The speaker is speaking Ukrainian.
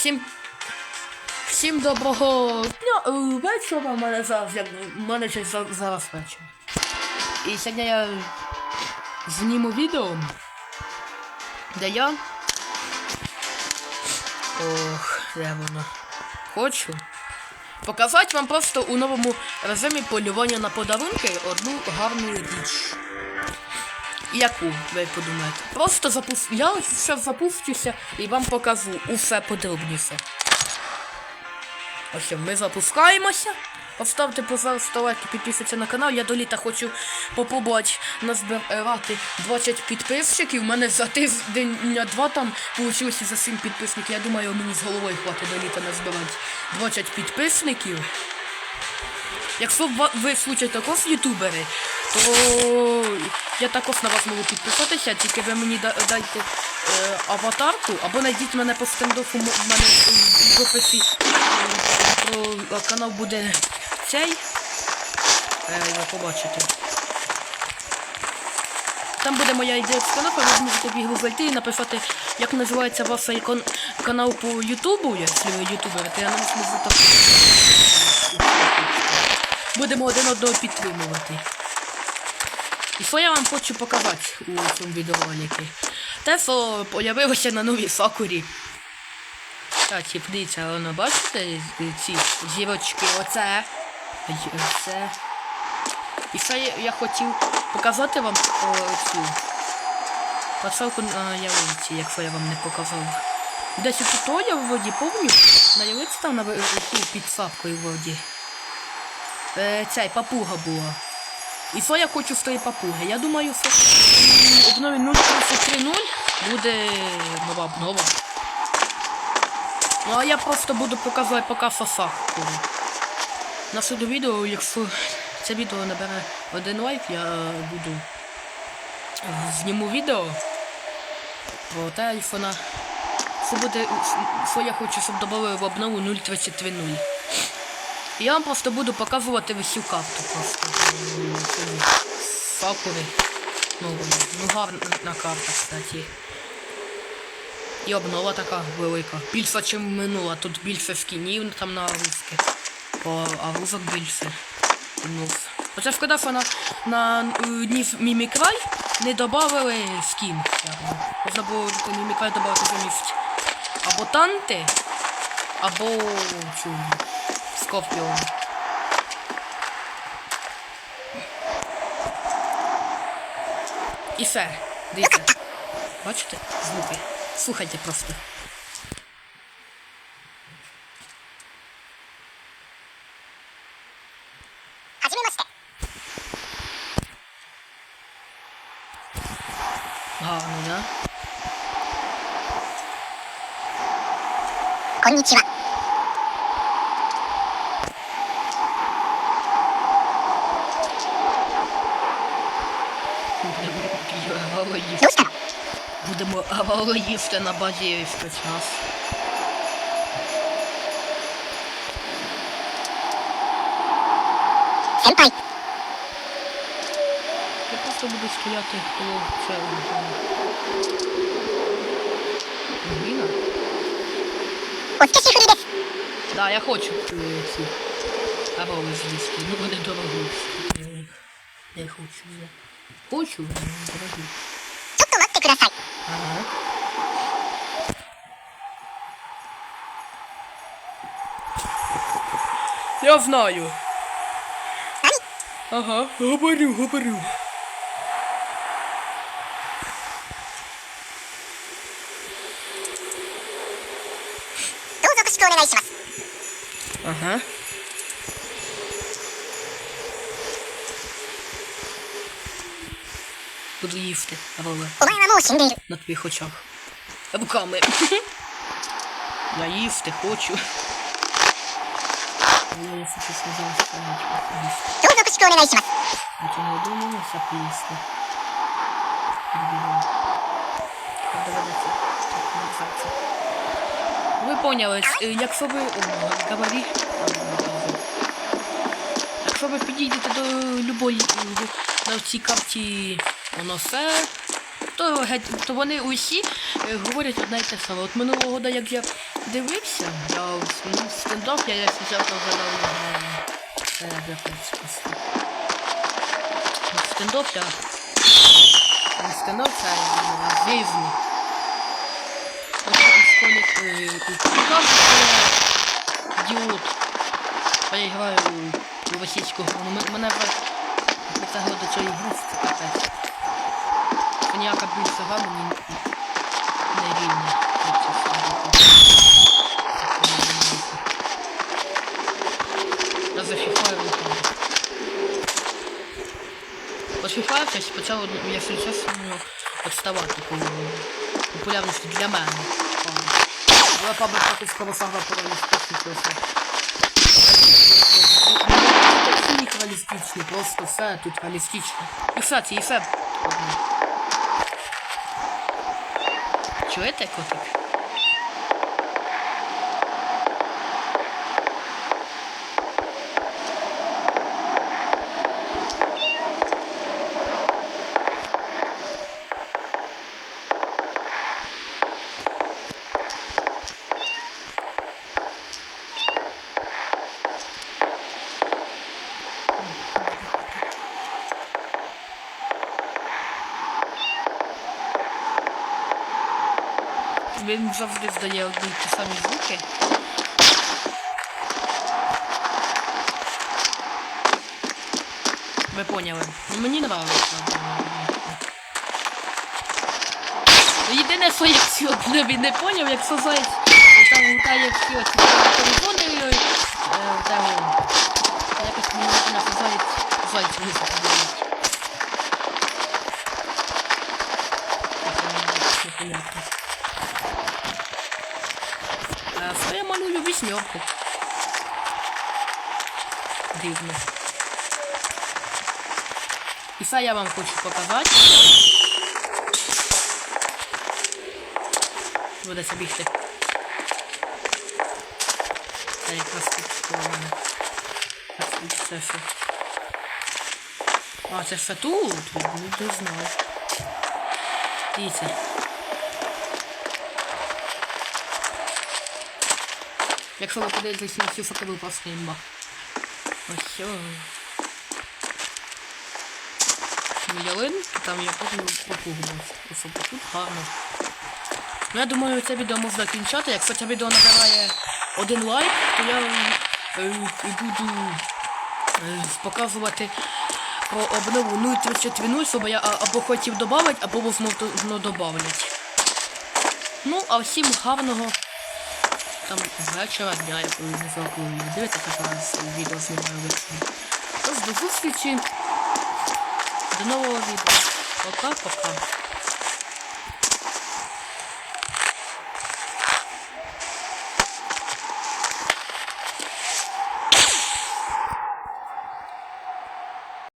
Всім. Всім доброго дня, е, вечора. У мене зараз як мене щось зараз вечір. І сьогодні я зніму відео, де я. Ох, де воно? Хочу. Показати вам просто у новому режимі полювання на подарунки одну гарну річ. Яку, ви подумаєте? Просто запус... Я зараз запустюся і вам покажу усе подробніше. Ось ми запускаємося. Поставте, пожалуйста, лайк і підписуйтесь на канал. Я до літа хочу попробувати назбирати 20 підписчиків. У мене за тиждень-два там вийшло за 7 підписників. Я думаю, мені з головою хватить до літа назбирати 20 підписників. Якщо ви случай також ютубери, то я також на вас можу підписатися, тільки ви мені дайте е, аватарку, або знайдіть мене по стендофу, в мене в описі е, канал буде цей. Е, ви побачите. Там буде моя ідея з каналу, ви зможете в ігру зайти і написати, як називається ваш кан- канал по Ютубу, якщо ви ютубер, то я на вас можу так. Будемо один одного підтримувати. І що я вам хочу показати у цьому відеороликі? Те, що появилося на новій сакурі. Так, тип, дивіться, воно бачите ці зірочки, оце. Оце. І ще я, я хотів показати вам цю посилку на ялиці, якщо я вам не показав. Десь тут я в воді помню, на ялиці там на під сапкою в воді. Е, цей папуга була. І що я хочу з тої папуги? Я думаю, що м, обнові 0.33.0 буде нова обнова. Ну а я просто буду показувати поки сосаху. Наше до відео, якщо це відео набере один лайк, я буду е, зніму відео про телефона. Що буде, що я хочу, щоб додали в обнову 0.33.0. Я вам просто буду показувати всю карту просто. Сакури. Ну, ну гарна карта, кстати. І обнова така велика. Більша, ніж минула. Тут більше скінів там на русських. По арузок більше. Ну. Хоча шкода, що на, на е, дні Мімікрай не додавали скін. якби. Можна було до Мімікрай додати замість або танти, або цю Скорпіон. І все. Дивіться. Бачите? Звуки. Слухайте просто. Гарно, да? こんにちは。 Будемо авалоїсти. Будемо авалоїсти на базі спецназ. Я просто буду стояти коло цього. Бліна. Ось ти сіху Да, я хочу. Або ви злізки. Ну, вони дорого. Не хочу. Я. хочу, але вони дорогі. ちょっと待ってください。 Ага. Я знаю. 何 Ага, говорю, говорю. どうぞよろしくお願いします。 Ага. Подвіївти, але на твоїх очах. Руками. Я їсти хочу. Я хочу сказав, що я хочу їсти. Я цього не думаю, що поїсти. Ви поняли, е, якщо ви... Говори. Якщо ви підійдете до любої... Е, на цій карті воно все, то, то вони усі е, говорять одне й те саме. От минулого года, як я дивився, я ну, стендап, я як то задав е, це сказати. Стендап я стендап, це різні. Е, ідіот. А я граю у, російську гру. Ну, мене вже притягли до цієї це капець. Ніяка більша гра мені не рівня. Я за FIFA виходжу. От FIFA щось почало, ну, якщо чесно, відставати по популярності для мене. Але пабло також скоро сагра реалістичний Фіник реалістичний, просто все тут реалістично. І все, це і все. Чуєте, котик? Він завжди здає одні ті самі звуки. Ви поняли. Ну мені нравиться. Єдине, що я сьогодні він не поняв, як зайць там лутає всі оці телефони, е, там, якось мені не заяць, заяць висадить. Непонятно. А що вісньовку? Дивно. І це я вам хочу показати. Буде це бігти. Це якраз тут мене. Це все. А, це все тут? Не знаю. Дивіться. Якщо ви подивитесь на всю просто імба. Ось. Ялин, там я потім попугну. Особо тут гарно. Ну я думаю, це відео можна кінчати. Якщо це відео набирає один лайк, то я е, і буду е, показувати про обнову 0.34.0, щоб я а- або хотів додати, або возможно додавлять. Ну, а всім гарного там вечора, дня, як ви дивитеся, зараз відео знімаю ввечері. Тож до зустрічі. До нового відео. Пока-пока.